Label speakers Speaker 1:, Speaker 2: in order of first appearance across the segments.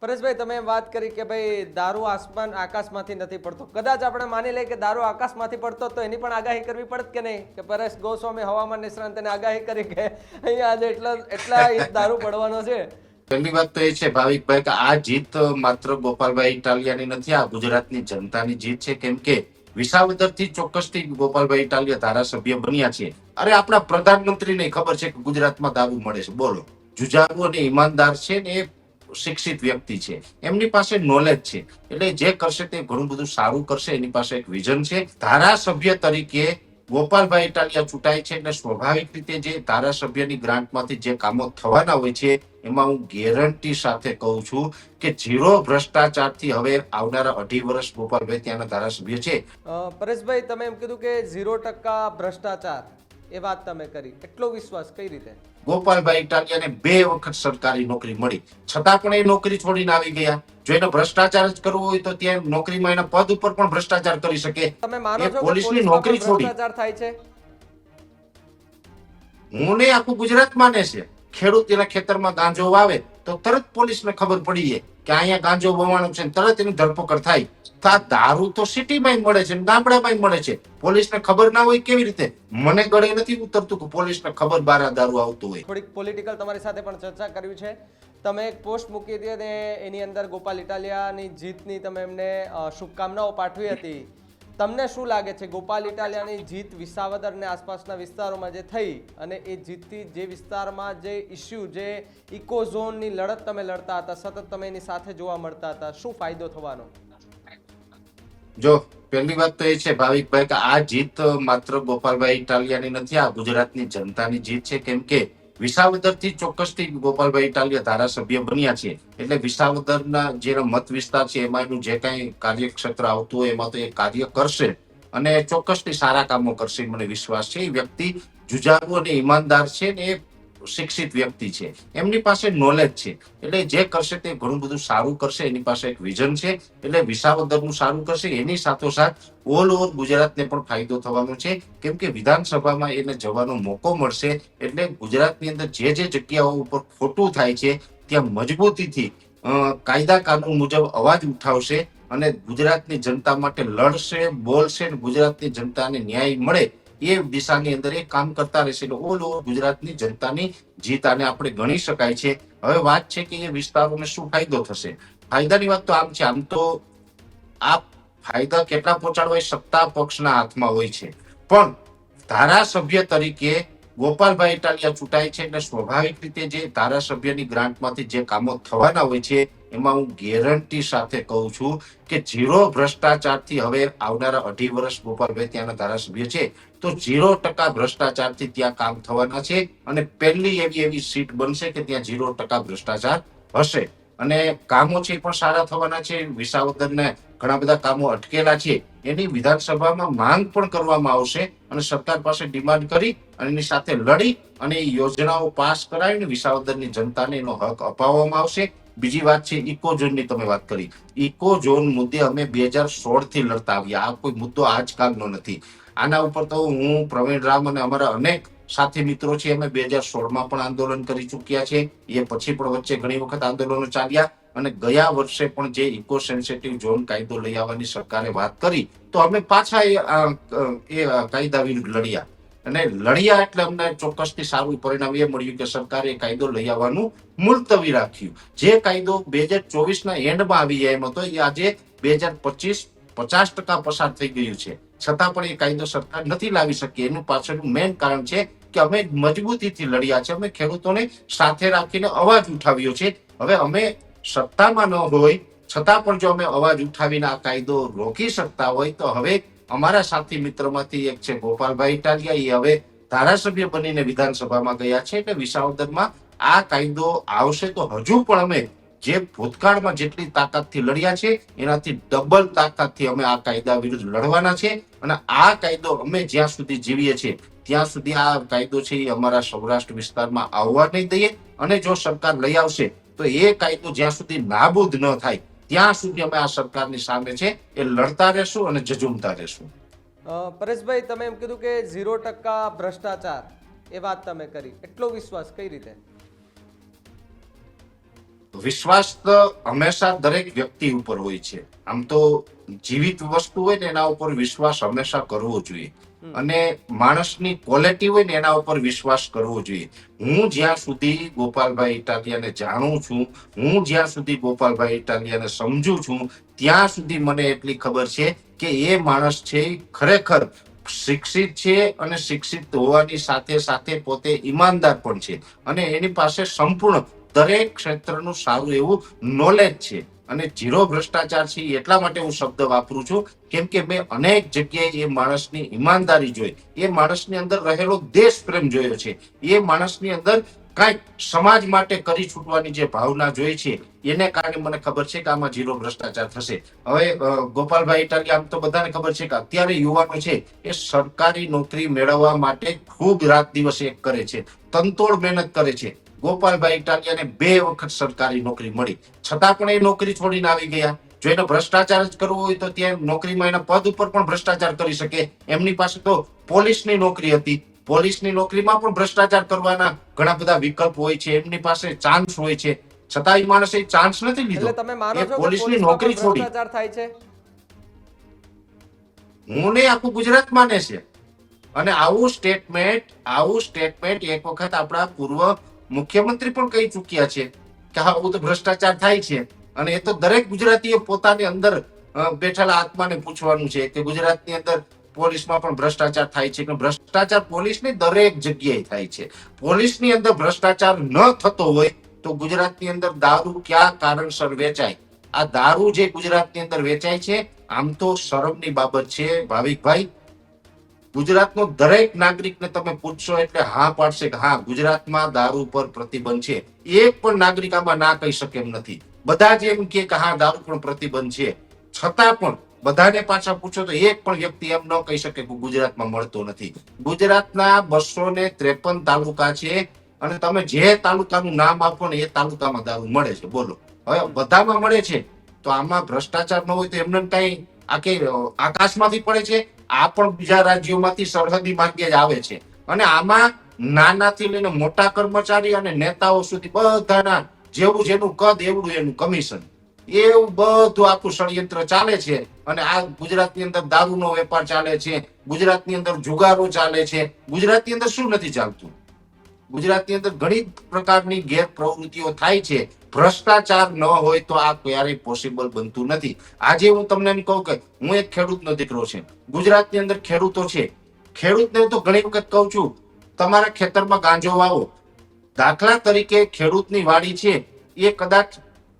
Speaker 1: પરેશભાઈ, તમે વાત કરી કે ભાઈ દારૂ આસમાન આકાશમાંથી નથી પડતો. કદાચ આપણે માની લઈએ કે દારૂ આકાશમાંથી પડતો તો એની પણ આગાહી કરવી પડત કે નહીં? કે પરેશ ગોસ્વામી હવામાન નિષ્ણાંત એને આગાહી કરી કે અહીંયા આજે એટલા એટલા દારૂ પડવાનો છે?
Speaker 2: પહેલી વાત તો એ છે, ભાવિકભાઈ, કે આ જીત માત્ર ગોપાલભાઈ ઇટાલિયાની નથી, આ ગુજરાતની જનતાની જીત છે. કેમ કે ચોક્કસ ચોક્કસથી ગોપાલભાઈ ઇટાલિયા ધારાસભ્ય બન્યા છે. અરે, આપણા પ્રધાનમંત્રીને ખબર છે કે ગુજરાતમાં દારૂ મળે છે. બોલો. જુજારુ અને ઈમાનદાર છે ને એ શિક્ષિત વ્યક્તિ છે. એમની પાસે નોલેજ છે. એટલે જે કરશે તે ઘણું બધું સારું કરશે. એની પાસે એક વિઝન છે. ધારાસભ્ય તરીકે ગોપાલભાઈ ઇટાલિયા ચૂંટાય છે અને સ્વાભાવિક રીતે જે ધારાસભ્યની ગ્રાન્ટમાંથી જે કામો થવાના હોય છે, એમાં હું ગેરંટી સાથે કહું છું કે ઝીરો ભ્રષ્ટાચારથી હવે આવનારા અઢી વર્ષ ગોપાલભાઈ ત્યાંના ધારાસભ્ય છે.
Speaker 1: પરેશભાઈ, તમે એમ કીધું કે ઝીરો ટકા ભ્રષ્ટાચાર. એ વાત તમે કરી. એટલો વિશ્વાસ કઈ રીતે?
Speaker 2: ગોપાલભાઈ ઇટાલિયાને બે વખત સરકારી નોકરી મળી. છતાં પણ એ નોકરી છોડીને આવી ગયા. જો એને ભ્રષ્ટાચાર જ કરવો હોય તો ત્યાં નોકરીમાં એના પદ ઉપર પણ ભ્રષ્ટાચાર કરી શકે.
Speaker 1: તમે માનો છો
Speaker 2: પોલીસની નોકરી છોડી.
Speaker 1: થાય છે?
Speaker 2: હું આખું ગુજરાત માને છે. ખેડૂત એના ખેતરમાં ગાંજો વાવે તો તરત પોલીસને ખબર પડી જાય. કે અહીંયા ગાંજો વવાનો છે તરત એની ધરપકડ થાય. તો આ દારૂ તો સિટીમાં મળે છે ગામડામાં મળે છે. પોલીસને ખબર ના હોય કેવી રીતે? મને ગળે નથી ઉતરતું કે પોલીસને ખબર બાર આ દારૂ આવતું હોય.
Speaker 1: થોડીક પોલિટિકલ તમારી સાથે પણ ચર્ચા કરવી છે. તમે એક પોસ્ટ મૂકી હતી એની અંદર ગોપાલ ઇટાલિયાની જીતની તમે એમને શુભકામનાઓ પાઠવી હતી. તમને શું લાગે છે? ગોપાલ ઇટાલિયાની જીત વિસાવદર અને આસપાસના વિસ્તારોમાં જે થઈ અને એ જીતથી જે વિસ્તારમાં જે ઇસ્યુ જે ઇકો ઝોનની લડત તમે લડતા હતા, સતત તમે એની સાથે જોવા મળતા હતા, શું ફાયદો થવાનો?
Speaker 2: જો, પહેલી વાત તો એ છે ભાવિકભાઈ કે આ જીત માત્ર ગોપાલભાઈ ઇટાલિયાની નથી, આ ગુજરાતની જનતાની જીત છે. કેમ કે વિસાવદરથી ચોક્કસથી ગોપાલભાઈ ઇટાલિયા ધારાસભ્ય બન્યા છે. એટલે વિસાવદરના જે મત વિસ્તાર છે, એમાં એનું જે કાંઈ કાર્યક્ષેત્ર આવતું હોય, એમાં તો એ કાર્ય કરશે. અને ચોક્કસથી સારા કામો કરશે, મને વિશ્વાસ છે. એ વ્યક્તિ જુજારુ અને ઈમાનદાર છે ને એ શિક્ષિત વ્યક્તિ છે. એમની પાસે નોલેજ છે. એટલે જે કરશે તે ઘણું બધું સારું કરશે. એની પાસે એક વિઝન છે. એટલે વિસાવદરનું સારું કરશે. એની સાથોસાથ ઓલ ઓવર ગુજરાતને પણ ફાયદો થવાનો છે. કેમ કે વિધાનસભામાં એને જવાનો મોકો મળશે. એટલે ગુજરાતની અંદર જે જે જગ્યાઓ ઉપર ખોટું થાય છે, ત્યાં મજબૂતીથી કાયદા કાનૂન મુજબ અવાજ ઉઠાવશે અને ગુજરાતની જનતા માટે લડશે, બોલશે ગુજરાતની જનતાને ન્યાય મળે એ દિશાની અંદર એ કામ કરતા રહેશે. એટલે ઓલ ઓવર ગુજરાતની જનતાની જીત આને આપણે ગણી શકાય છે. હવે વાત છે કે એ વિસ્તારોને શું ફાયદો થશે? ફાયદાની વાત તો આમ છે, આમ તો આ ફાયદા કેટલા પહોંચાડવા એ સત્તા પક્ષના હાથમાં હોય છે. પણ ધારાસભ્ય તરીકે ગોપાલભાઈ ઇટાલિયા ચૂંટાય છે એટલે સ્વાભાવિક રીતે જે ધારાસભ્યની ગ્રાન્ટમાંથી જે કામો થવાના હોય છે એમાં હું ગેરંટી સાથે કહું છું કે ઝીરો ભ્રષ્ટાચારથી હવે આવનારા અઢી વર્ષ ગોપાલભાઈ ત્યાંના ધારાસભ્ય છે, તો ઝીરો ટકા ભ્રષ્ટાચારથી ત્યાં કામ થવાના છે અને પહેલી એવી એવી સીટ બનશે કે ત્યાં ઝીરો ટકા ભ્રષ્ટાચાર હશે. અને કામો છે પણ સારા થવાના છે, વિસાવદરને ઘણા બધા કામો અટકેલા છે. એની વિધાનસભામાં માંગ પણ કરવામાં આવશે અને સરકાર પાસે ડિમાન્ડ કરી અને એની સાથે લડી અને યોજનાઓ પાસ કરાવીને વિસાવદરની જનતાને એનો હક અપાવવામાં આવશે. બીજી વાત છે ઇકો ઝોનની તમે વાત કરી. ઇકો ઝોન મુદ્દે અમે બે હજાર સોળથી લડતા આવ્યા. આ કોઈ મુદ્દો આજકાલનો નથી. આના ઉપર તો હું, પ્રવીણ રામ અને અમારા અનેક સાથી મિત્રો છે, અમે બે હજાર સોળમાં પણ આંદોલન કરી ચૂક્યા છે. એ પછી પણ વચ્ચે ઘણી વખત આંદોલનો ચાલ્યા અને ગયા વર્ષે પણ જે ઇકો સેન્સિટિવ ઝોન કાયદો લઈ આવવાની સરકારે વાત કરી, તો અમે પાછા એ કાયદા વિરુદ્ધ લડ્યા. અને લડ્યા એટલે અમને ચોક્કસથી સારું પરિણામ એ મળ્યું કે સરકારે કાયદો લઈ આવવાનું મુલતવી રાખ્યું. જે કાયદો બે હજાર ચોવીસ ના એન્ડમાં આવી જાય એમ હતો, એ આજે બે હજાર પચીસ પચાસ ટકા પસાર થઈ ગયું છે. છતાં પણ એ કાયદો સરકાર નથી લાવી શકી. એનું પાછળનું મેઇન કારણ છે કે અમે મજબૂતીથી લડ્યા છે. અમે ખેડૂતોને સાથે રાખીને અવાજ ઉઠાવ્યો છે. હવે અમે સત્તામાં ન હોય, છતાં પણ જો અમે અવાજ ઉઠાવીને આ કાયદો રોકી શકતા હોય, તો હવે અમારા સાથી મિત્રમાંથી એક છે ગોપાલભાઈ ઇટાલિયા. એ હવે ધારાસભ્ય બનીને વિધાનસભામાં ગયા છે એટલે વિસાવદરમાં આ કાયદો આવશે તો હજુ પણ અમે જે ભૂતકાળમાં જેટલી તાકાતથી લડ્યા છે, એનાથી ડબલ તાકાતથી અમે આ કાયદા વિરુદ્ધ લડવાના છે અને આ કાયદો અમે જ્યાં સુધી જીવીએ છીએ, ત્યાં સુધી આ કાયદો છે એ અમારા સૌરાષ્ટ્ર વિસ્તારમાં આવવા નહીં દઈએ અને જો સરકાર લઈ આવશે, તો એ કાયદો જ્યાં સુધી નાબૂદ ન થાય ત્યાં સુધી અમે આ સરકારની સામે છે એ લડતા રહેશું અને જજુમતા રહેશું.
Speaker 1: પરેશભાઈ તમે એમ કીધું કે ઝીરો ટકા ભ્રષ્ટાચાર એ વાત તમે કરી. એટલો વિશ્વાસ કઈ રીતે?
Speaker 2: વિશ્વાસ તો હંમેશા દરેક વ્યક્તિ ઉપર હોય છે. આમ તો જીવિત વસ્તુ હોય ને એના ઉપર વિશ્વાસ હંમેશા કરવો જોઈએ. અને માણસની ક્વોલિટી હોય ને એના ઉપર વિશ્વાસ કરવો જોઈએ. હું જ્યાં સુધી ગોપાલભાઈ ઇટાલિયાને જાણું છું, હું જ્યાં સુધી ગોપાલભાઈ ઇટાલિયાને સમજુ છું, ત્યાં સુધી મને એટલી ખબર છે કે એ માણસ છે ખરેખર શિક્ષિત છે અને શિક્ષિત હોવાની સાથે સાથે પોતે ઈમાનદાર પણ છે. અને એની પાસે સંપૂર્ણ દરેક ક્ષેત્રનું સારું એવું નોલેજ છે. અને જીરો ભ્રષ્ટાચાર છે એટલા માટે હું શબ્દ વાપરું છું. કેમ કે મેં અનેક જગ્યાએ એ માણસની ઈમાનદારી જોઈ. એ માણસની અંદર રહેલો દેશ પ્રેમ જોયો છે. એ માણસની અંદર કાંઈક સમાજ માટે કરી છૂટવાની જે ભાવના જોઈ છે, એને કારણે મને ખબર છે કે આમાં જીરો ભ્રષ્ટાચાર થશે. હવે ગોપાલભાઈ ઇટાલિયા, આમ તો બધાને ખબર છે કે અત્યારે યુવાનો છે એ સરકારી નોકરી મેળવવા માટે ખૂબ રાત દિવસ એક કરે છે. તંતોડ મહેનત કરે છે. ગોપાલભાઈ ઇટાલિયાને બે વખત સરકારી નોકરી મળી. છતાં પણ એ નોકરી છોડીને આવી ગયા. જો એને ભ્રષ્ટાચાર જ કરવો હોય તો ત્યાં નોકરીમાં એના પદ ઉપર પણ ભ્રષ્ટાચાર કરી શકે. એમની પાસે તો પોલીસની નોકરી હતી. પોલીસની નોકરીમાં પણ ભ્રષ્ટાચાર કરવાના ઘણા બધા વિકલ્પ હોય છે. એમની પાસે ચાન્સ હોય છે. છતાં એ માણસે ચાન્સ નથી લીધો. એ પોલીસની નોકરી છોડી.
Speaker 1: થાય છે?
Speaker 2: હું ને આખું ગુજરાત માને છે. અને આવું સ્ટેટમેન્ટ આવું સ્ટેટમેન્ટ એક વખત આપણા પૂર્વ મુખ્યમંત્રી પણ કહી ચૂક્યા છે કે હા, આવું તો ભ્રષ્ટાચાર થાય છે. અને એ તો દરેક ગુજરાતીએ પોતાની અંદર બેઠેલા આત્માને પૂછવાનું છે કે ગુજરાતની અંદર પોલીસમાં પણ ભ્રષ્ટાચાર થાય છે ભ્રષ્ટાચાર પોલીસની દરેક જગ્યાએ થાય છે. પોલીસની અંદર ભ્રષ્ટાચાર ન થતો હોય તો ગુજરાતની અંદર દારૂ ક્યાં કારણસર વેચાય? આ દારૂ જે ગુજરાતની અંદર વેચાય છે, આમ તો શરમની બાબત છે ભાવિકભાઈ. ગુજરાતનો દરેક નાગરિકને તમે પૂછશો એટલે હા પાડશે કે હા, ગુજરાતમાં દારૂ પર પ્રતિબંધ છે. એક પણ નાગરિક આમાં ના કહી શકે એમ નથી. બધા જ એમ કે હા, દારૂ પણ પ્રતિબંધ છે. છતાં પણ બધાને પાછા પૂછો તો એક પણ વ્યક્તિ એમ ન કહી શકે કે ગુજરાતમાં મળતો નથી. ગુજરાતના બસો ને ત્રેપન તાલુકા છે અને તમે જે તાલુકાનું નામ આપો ને એ તાલુકામાં દારૂ મળે છે. બોલો. હવે બધામાં મળે છે. તો આમાં ભ્રષ્ટાચાર ન હોય તો એમને કઈ આ કે આકાશમાંથી પડે છે? આ પણ બીજા રાજ્યોમાંથી સરહદી માર્ગે જ આવે છે. અને આમાં નાનાથી લઈને મોટા કર્મચારી અને નેતાઓ સુધી બધાના જેવું જેનું કદ, એવડું એનું કમિશન. એવું બધું આખું ષડયંત્ર ચાલે છે. અને આ ગુજરાતની અંદર દારૂનો વેપાર ચાલે છે, ગુજરાતની અંદર જુગારો ચાલે છે. ગુજરાતની અંદર શું નથી ચાલતું? ગુજરાતની અંદર ઘણી પ્રકારની ગેરપ્રવૃત્તિઓ થાય છે. ભ્રષ્ટાચાર ન હોય તો આ ક્યારેય પોસિબલ બનતું નથી. આજે હું તમને એમ કહું કે હું એક ખેડૂતનો દીકરો છે. ગુજરાતની અંદર ખેડૂતો છે. ખેડૂતને તો ઘણી વખત કહું છું, તમારા ખેતરમાં ગાંજો વાવો. દાખલા તરીકે ખેડૂતની વાડી છે, એ કદાચ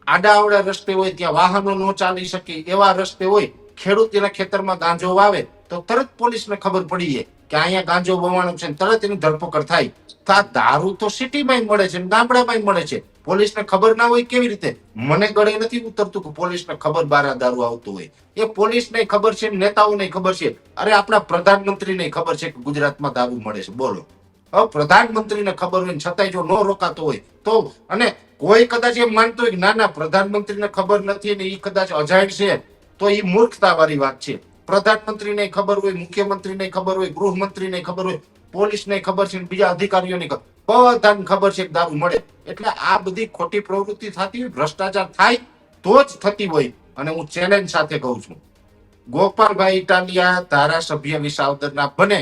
Speaker 2: આડાઅવળા રસ્તે હોય, ત્યાં વાહનો ન ચાલી શકે એવા રસ્તે હોય, ખેડૂત એના ખેતરમાં ગાંજો વાવે, તો તરત પોલીસને ખબર પડી કે અહીંયા ગાંજો વવાણો છે તરત એની ધરપકડ થાય. તો આ દારૂ તો સિટીમાં મળે છે ગામડામાં મળે છે. પોલીસને ખબર ના હોય કેવી રીતે? મને ગળે નથી ઉતરતું કે પોલીસને ખબર બારા દારૂ આવતું હોય. એ પોલીસને ખબર છે નેતાઓને ખબર છે. અરે આપણા પ્રધાનમંત્રીને ખબર છે કે ગુજરાતમાં દારૂ મળે છે. બોલો. હવે પ્રધાનમંત્રીને ખબર હોય છતાંય જો ન રોકાતો હોય, તો અને કોઈ કદાચ એમ માનતો હોય કે ના ના, પ્રધાનમંત્રીને ખબર નથી ને એ કદાચ અજાણ છે, તો એ મૂર્ખતા વાળી વાત છે. પ્રધાનમંત્રીને ખબર હોય, મુખ્યમંત્રીને ખબર હોય, ગૃહમંત્રીને ખબર હોય, પોલીસને ખબર છે બીજા અધિકારીઓને ખબર. બધાને ખબર છે દારૂ મળે. એટલે આ બધી ખોટી પ્રવૃત્તિ થતી હોય ભ્રષ્ટાચાર થાય તો જ થતી હોય. અને હું ચેલેન્જ સાથે કહું છું. ગોપાલભાઈ ઇટાલિયા ધારાસભ્ય વિસાવદરના બને.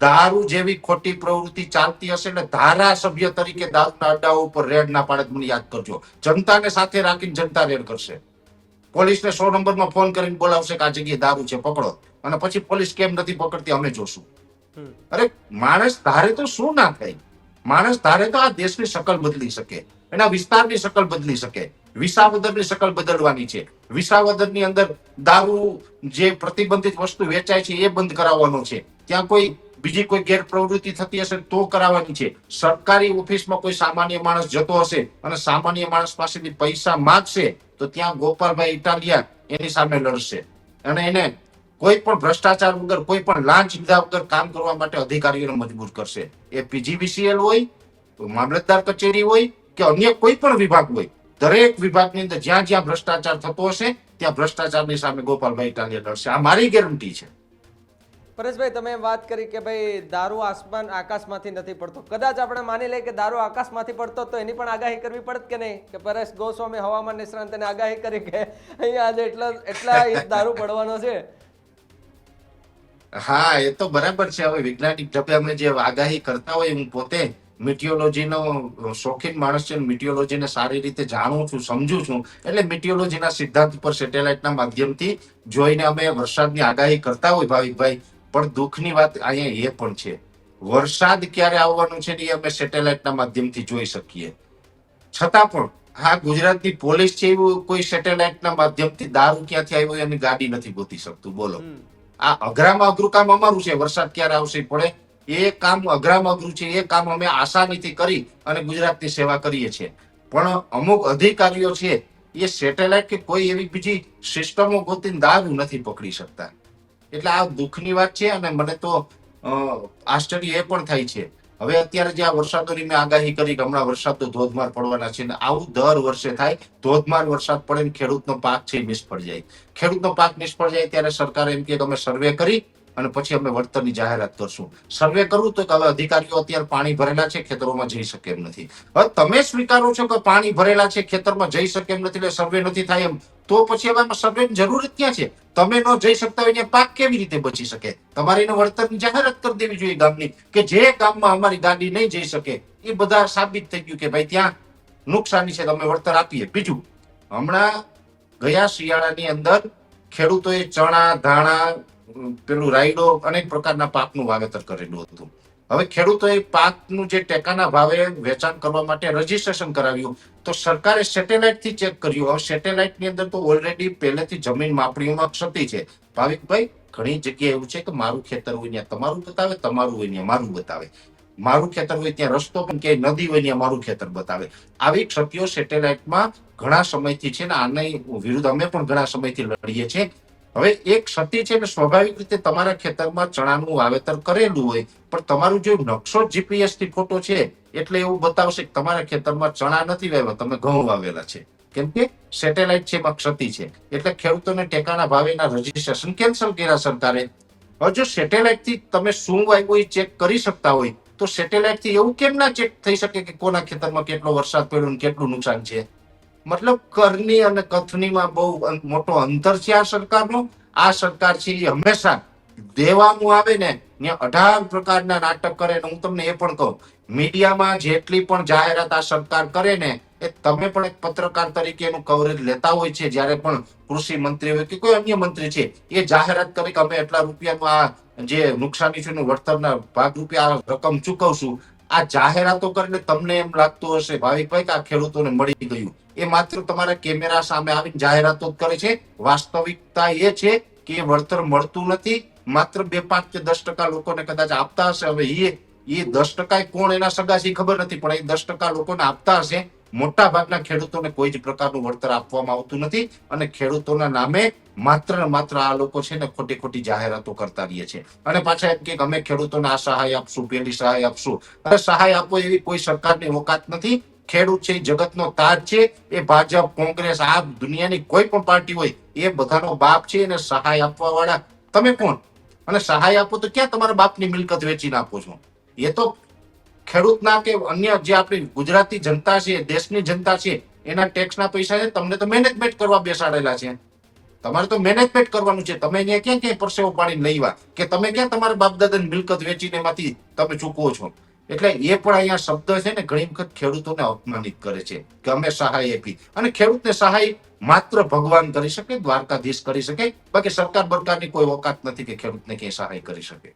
Speaker 2: દારૂ જેવી ખોટી પ્રવૃત્તિ ચાલતી હશે એટલે ધારાસભ્ય તરીકે દારૂના અડ્ડાઓ ઉપર રેડ ના પાડે મને યાદ કરજો. જનતાને સાથે રાખીને જનતા રેડ કરશે. પોલીસને સો નંબરમાં ફોન કરીને બોલાવશે કે આ જગ્યાએ દારૂ છે પકડો. અને પછી પોલીસ કેમ નથી પકડતી અમે જોશું. અરે માણસ ધારે તો શું ના થાય? માણસ ધારે તો આ દેશની શકલ બદલી શકે, એના વિસ્તારની શકલ બદલી શકે. વિસાવદરની શકલ બદલવાની છે. વિસાવદરની અંદર દારૂ જે પ્રતિબંધિત વસ્તુ વેચાય છે, એ બંધ કરાવવાનો છે. ત્યાં કોઈ બીજી કોઈ ગેરપ્રવૃત્તિ થતી હશે તો કરાવવાની છે. સરકારી ઓફિસમાં કોઈ સામાન્ય માણસ જતો હશે અને સામાન્ય માણસ પાસેથી પૈસા માંગશે, તો ત્યાં ગોપાલભાઈ ઇટાલિયા એની સામે લડશે. અને એને કોઈ પણ ભ્રષ્ટાચાર વગર, કોઈ પણ લાંચ લીધા વગર કામ કરવા માટે અધિકારીઓને મજબૂર કરશે. એ પીજીવીસીએલ હોય મામલતદાર કચેરી હોય કે અન્ય કોઈ પણ વિભાગ હોય, દરેક વિભાગની અંદર જ્યાં જ્યાં ભ્રષ્ટાચાર થતો હશે, ત્યાં ભ્રષ્ટાચારની સામે ગોપાલભાઈ ઇટાલિયા લડશે આ મારી ગેરંટી છે.
Speaker 1: પરેશભાઈ, તમે વાત કરી કે ભાઈ દારૂ આસમાન આકાશમાંથી નથી પડતો. કદાચ આપણે માની લઈએ કે દારૂ આકાશમાંથી પડતો તો એની પણ આગાહી કરવી પડત કે નહીં? કે પરેશ ગોસ્વામી હવામાન નિષ્ણાંત એને આગાહી કરી કે અહીંયા આજે એટલા એટલા દારૂ પડવાનો છે.
Speaker 2: હા, એ તો બરાબર છે. હવે વૈજ્ઞાનિક ઢબે અમે જે આગાહી કરતા હોય હું પોતે મિટિયોલોજીનો શોખીન માણસ છે મિટિયોલોજીને સારી રીતે જાણું છું, સમજુ છું. એટલે મિટિયોલોજીના સિદ્ધાંત પર સેટેલાઇટના માધ્યમથી જોઈને અમે વરસાદની આગાહી કરતા હોય ભાવિકભાઈ. પણ દુઃખની વાત અહીંયા એ પણ છે. વરસાદ ક્યારે આવવાનું છે ને એ અમે સેટેલાઇટના માધ્યમથી જોઈ શકીએ. છતાં પણ, હા, ગુજરાતની પોલીસ છે એવું કોઈ સેટેલાઇટના માધ્યમથી દારૂ ક્યાંથી આવ્યો એની ગાડી નથી ગોતી શકતું. બોલો. આ અઘરામાં અઘરું કામ અમારું છે, વરસાદ ક્યારે આવશે પડે? એ કામ અઘરામાં અઘરું છે, એ કામ અમે આસાનીથી કરી અને ગુજરાતની સેવા કરીએ છીએ. પણ અમુક અધિકારીઓ છે, એ સેટેલાઇટ કે કોઈ એવી બીજી સિસ્ટમો ગોતીને દારૂ નથી પકડી શકતા. એટલે આ દુઃખની વાત છે અને મને તો આશ્ચર્ય એ પણ થાય છે હવે અત્યારે જે આ વરસાદોની મેં આગાહી કરી કે હમણાં વરસાદ તો ધોધમાર પડવાના છે આવું દર વર્ષે થાય, ધોધમાર વરસાદ પડે ને ખેડૂતનો પાક છે નિષ્ફળ જાય. ખેડૂતનો પાક નિષ્ફળ જાય ત્યારે સરકાર એમ કે અમે સર્વે કરી અને પછી અમે વળતરની જાહેરાત કરશું. સર્વે કરવું તો હવે અધિકારીઓ અત્યારે પાણી ભરેલા છે, ખેતરોમાં જઈ શકે એમ નથી. હવે તમે સ્વીકારો છો કે પાણી ભરેલા છે, ખેતરમાં જઈ શકે એમ નથી એટલે સર્વે નથી થાય એમ? તો પછી આમાં સર્વેની જરૂર જ ક્યાં છે? તમે ન જઈ શકતા હોય પાક કેવી રીતે બચી શકે? તમારે એને વળતરની જાહેરાત કરી દેવી જોઈએ ગામની, કે જે ગામમાં અમારી ગાડી નહીં જઈ શકે, એ બધા સાબિત થઈ ગયું કે ભાઈ ત્યાં નુકસાની છે, તમે વળતર આપીએ. બીજું, હમણાં ગયા શિયાળાની અંદર ખેડૂતોએ ચણા, ધાણા પેલું રાયડો અનેક પ્રકારના પાકનું વાવેતર કરેલું હતું. હવે ખેડૂતોએ પાકનું જે ટેકાના ભાવે વેચાણ કરવા માટે રજીસ્ટ્રેશન કરાવ્યું, તો સરકારે સેટેલાઇટથી ચેક કર્યું. હવે સેટેલાઇટની અંદર તો ઓલરેડી પહેલેથી જમીન માપણીઓમાં ક્ષતિ છે. ભાવિકભાઈ, ઘણી જગ્યાએ એવું છે કે મારું ખેતર હોય ત્યાં તમારું બતાવે, તમારું હોય ત્યાં મારું બતાવે. મારું ખેતર હોય ત્યાં રસ્તો પણ કે નદી હોય ત્યાં મારું ખેતર બતાવે. આવી ક્ષતિઓ સેટેલાઇટમાં ઘણા સમયથી છે ને આની વિરુદ્ધ અમે પણ ઘણા સમયથી લડીએ છીએ. હવે એક ક્ષતિ છે ને સ્વાભાવિક રીતે તમારા ખેતરમાં ચણાનું વાવેતર કરેલું હોય, પણ તમારું જે નકશો જીપીએસથી ફોટો છે, એટલે એવું બતાવશે કે તમારા ખેતરમાં ચણા નથી વાવ્યા, તમે ઘઉં વાવેલા છે. કેમ કે સેટેલાઇટ છે, એમાં ક્ષતિ છે. એટલે ખેડૂતોને ટેકાના ભાવેના રજીસ્ટ્રેશન કેન્સલ કર્યા સરકારે. હવે જો સેટેલાઇટથી તમે શું વાવ્યું એ ચેક કરી શકતા હોય, તો સેટેલાઇટથી એવું કેમ ના ચેક થઈ શકે કે કોના ખેતરમાં કેટલો વરસાદ પડ્યો ને કેટલું નુકસાન છે? મતલબ કરની અને કથનીમાં બહુ મોટો અંતર છે આ સરકારનો. આ સરકાર છે એ હંમેશા દેવામાં આવે ને અઢાર પ્રકારના નાટક કરે ને હું તમને એ પણ કહું. મીડિયામાં જેટલી પણ જાહેરાત આ સરકાર કરે ને, એ તમે પણ એક પત્રકાર તરીકે એનું કવરેજ લેતા હોય છે. જ્યારે પણ કૃષિ મંત્રી હોય કે કોઈ અન્ય મંત્રી છે, એ જાહેરાત કરી કે અમે એટલા રૂપિયાનું આ જે નુકસાની છે એનું વળતરના ભાગરૂપે આ રકમ ચૂકવશું. આ જાહેરાતો કરીને તમને એમ લાગતું હશે, ભાવિકભાઈ, કે આ ખેડૂતોને મળી ગયું. એ માત્ર તમારા કેમેરા સામે આવીને જાહેરાતો કરે છે. વાસ્તવિકતા એ છે કે વળતર મળતું નથી. માત્ર બે પાંચ કે દસ ટકા લોકોને કદાચ આપતા હશે. હવે એ એ દસ ટકા કોણ એના સગા છે ખબર નથી, પણ એ દસ ટકા લોકોને આપતા હશે. મોટા ભાગના ખેડૂતોને કોઈ જ પ્રકારનું વળતર આપવામાં આવતું નથી અને ખેડૂતોના નામે માત્ર ને માત્ર આ લોકો છે ને ખોટી ખોટી જાહેરાતો કરતા રહીએ છે. અને પાછા એમ કે અમે ખેડૂતોને આ સહાય આપશું, પેલી સહાય આપશું. અરે સહાય આપો એવી કોઈ સરકારની ઓકાત નથી. ખેડૂત છે, જગતનો તાજ છે, એ ભાજપ, કોંગ્રેસ આ દુનિયાની કોઈ પણ પાર્ટી હોય, એ બધાનો બાપ છે અને સહાય આપવા વાળા તમે કોણ? અને સહાય આપો તો ક્યાં તમારા બાપની મિલકત વેચી નાખો છો? એ તો ખેડૂતના કે અન્ય જે આપણી ગુજરાતી જનતા છે, દેશની જનતા છે, એના ટેક્સના પૈસા છે, તમને તો મેનેજમેન્ટ કરવા બેસાડેલા છે. તમારે તો મેનેજમેન્ટ કરવાનું છે. તમે અહીંયા ક્યાં ક્યાંય પરસેવો પાડીને લઈવા કે તમે ક્યાં તમારા બાપ દાદાની મિલકત વેચીને એમાંથી તમે ચૂકવો છો? એટલે એ પણ અહીંયા શબ્દ છે ને ઘણી વખત ખેડૂતોને અપમાનિત કરે છે કે અમે સહાય આપી. અને ખેડૂતને સહાય માત્ર ભગવાન કરી શકે, દ્વારકાધીશ કરી શકે. બાકી સરકાર બરકારની કોઈ ઓકાત નથી કે ખેડૂતને ક્યાંય સહાય કરી શકે.